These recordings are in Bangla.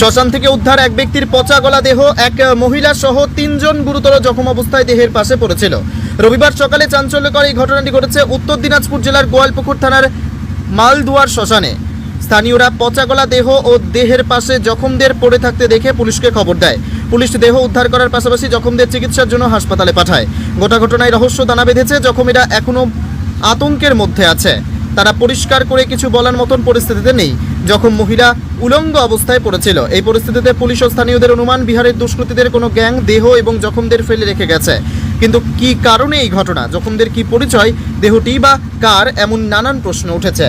শ্মশান থেকে উদ্ধার এক ব্যক্তির পচা গলা দেহ এক মহিলা সহ তিনজন গুরুতর জখম অবস্থায় দেহের পাশে পড়েছিল। রবিবার সকালে চাঞ্চল্যকর এই ঘটনাটি ঘটেছে উত্তর দিনাজপুর জেলার গোয়ালপুকুর থানার মালদুয়ার শ্মশানে। স্থানীয়রা পচা গলা দেহ ও দেহের পাশে জখমদের পড়ে থাকতে দেখে পুলিশকে খবর দেয়। পুলিশ দেহ উদ্ধার করার পাশাপাশি জখমদের চিকিৎসার জন্য হাসপাতালে পাঠায়। গোটা ঘটনায় রহস্য দানা বেঁধেছে, জখমেরা এখনও আতঙ্কের মধ্যে আছে। তারা পরিষ্কার করে কিছু বলার মতন পরিস্থিতিতে নেই। যখন মহিলা উলঙ্গ অবস্থায় পড়েছিল, এই পরিস্থিতিতে পুলিশ ও স্থানীয়দের অনুমান, বিহারের দুষ্কৃতীদের কোনো গ্যাং, দেহ এবং জখমদের ফেলে রেখে গেছে। কিন্তু কি কারণে এই ঘটনা, জখমদের কি পরিচয়, দেহটি বা কার, এমন নানান প্রশ্ন উঠেছে।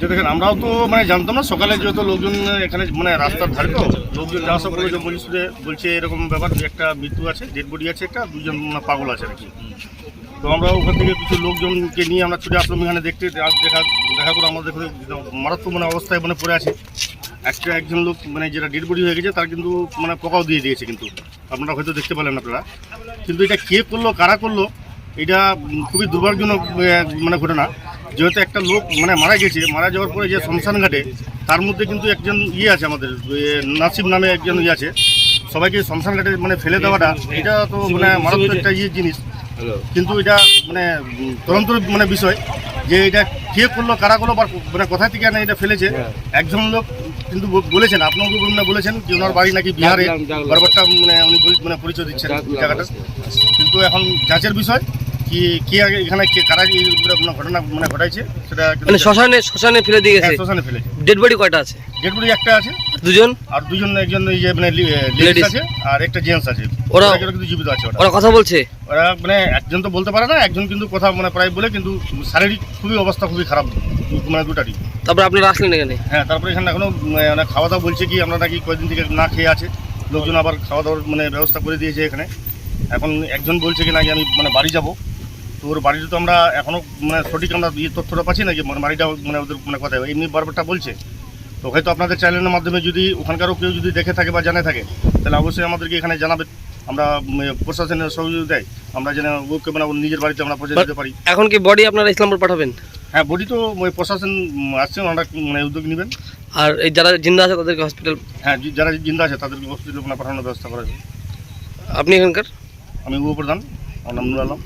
যে দেখেন, আমরাও তো মানে জানতাম না, সকালে যেহেতু লোকজন এখানে মানে রাস্তার ধারে তো, লোকজন যাওয়া বলে বলছে যে বলছে এরকম ব্যাপার একটা মৃত্যু আছে ডেড বডি আছে একটা, দুজন পাগল আছে আর কি। তো আমরা ওখান থেকে কিছু লোকজনকে নিয়ে আমরা ছুটে আসলাম, এখানে দেখতে, দেখা দেখা করে আমাদের মারাত্মক মানে অবস্থায় মানে পড়ে আছে। একটা একজন লোক মানে যেটা ডেড বডি হয়ে গেছে, তার কিন্তু মানে পোকাও দিয়ে দিয়েছে কিন্তু। আপনারা হয়তো দেখতে পেলেন আপনারা। কিন্তু এটা কে করল, কারা করল, এটা খুবই দুর্ভাগ্যজনক মানে ঘটনা। যেহেতু একটা লোক মানে মারা গেছে মারা যাওয়ার পরে যে শ্মশান ঘাটে তার মধ্যে কিন্তু একজন ইয়ে আছে আমাদের নাসিব নামে একজন ইয়ে আছে। সবাইকে শ্মশান ঘাটে মানে ফেলে দেওয়াটা এটা তো মানে মারাত্মক একটা ইয়ে জিনিস। কিন্তু এটা মানে তদন্ত মানে বিষয় যে এটা কে করল কারা করল বা মানে কোথা থেকে না এটা ফেলেছে। একজন লোক কিন্তু বলেছেন আপনাকে মানে বলেছেন যে ওনার বাড়ি নাকি বিহারে। বারবারটা মানে উনি মানে পরিচয় দিচ্ছেন জায়গাটা। কিন্তু এখন যাচের বিষয় কি কে আগে এখানে কে কারা ঘটনা মানে ঘটাইছে? সেটা মানে শ্মশানে শ্মশানে ফেলে দিয়ে গেছে। হ্যাঁ, শ্মশানে ফেলেছে ডেড বডি কয়টা আছে? ডেডবুড়ি একটা আছে। দুজন? আর দুজন একজন এই যে মানে লেডিস আছে আর একটা জেন্টস আছে। ওরা- কিন্তু জীবিত আছে ওরা। ওরা কথা বলছে? ওরা মানে একজন তো বলতে পারে না একজন কিন্তু কথা মানে প্রায় বলে কিন্তু শারীরিক খুবই অবস্থা খুবই খারাপ মানে দুটারই। তারপর আপনারা আসলেন এখানে? হ্যাঁ তারপরে এখানে এখনও মানে খাওয়া দাওয়া বলছে কি আমরা নাকি কয়েকদিন থেকে না খেয়ে আছে। লোকজন আবার খাওয়া দাওয়ার মানে ব্যবস্থা করে দিয়েছে এখানে। এখন একজন বলছে কি নাকি আমি মানে বাড়ি যাব। তো ওর বাড়িতে তো আমরা এখনও মানে সঠিক আমরা ইয়ে তথ্যটা পাচ্ছি না যে মানে বাড়িটা মানে ওদের মানে কথা এমনি বারবারটা বলছে। তো হয়তো আপনাদের চ্যানেলের মাধ্যমে যদি ওখানকারও কেউ যদি দেখে থাকে বা জানে থাকে তাহলে অবশ্যই আমাদেরকে এখানে জানাবে। আমরা প্রশাসনের সহযোগিতা দেয়। আমরা যেন ওকে মানে নিজের বাড়িতে আমরা পৌঁছে দিতে পারি। এখন কি বডি আপনারা ইসলামপুর পাঠাবেন? হ্যাঁ বডি তো ওই প্রশাসন উম, আসছে ওনারা মানে উদ্যোগ নেবেন। আর এই যারা জিন্দা আছে তাদেরকে হসপিটাল হ্যাঁ যারা জিন্দা আছে তাদেরকে হসপিটালে পাঠানোর ব্যবস্থা করা হবে। আপনি এখানকার? আমি উপপ্রধান আমার নাম নুর আলম।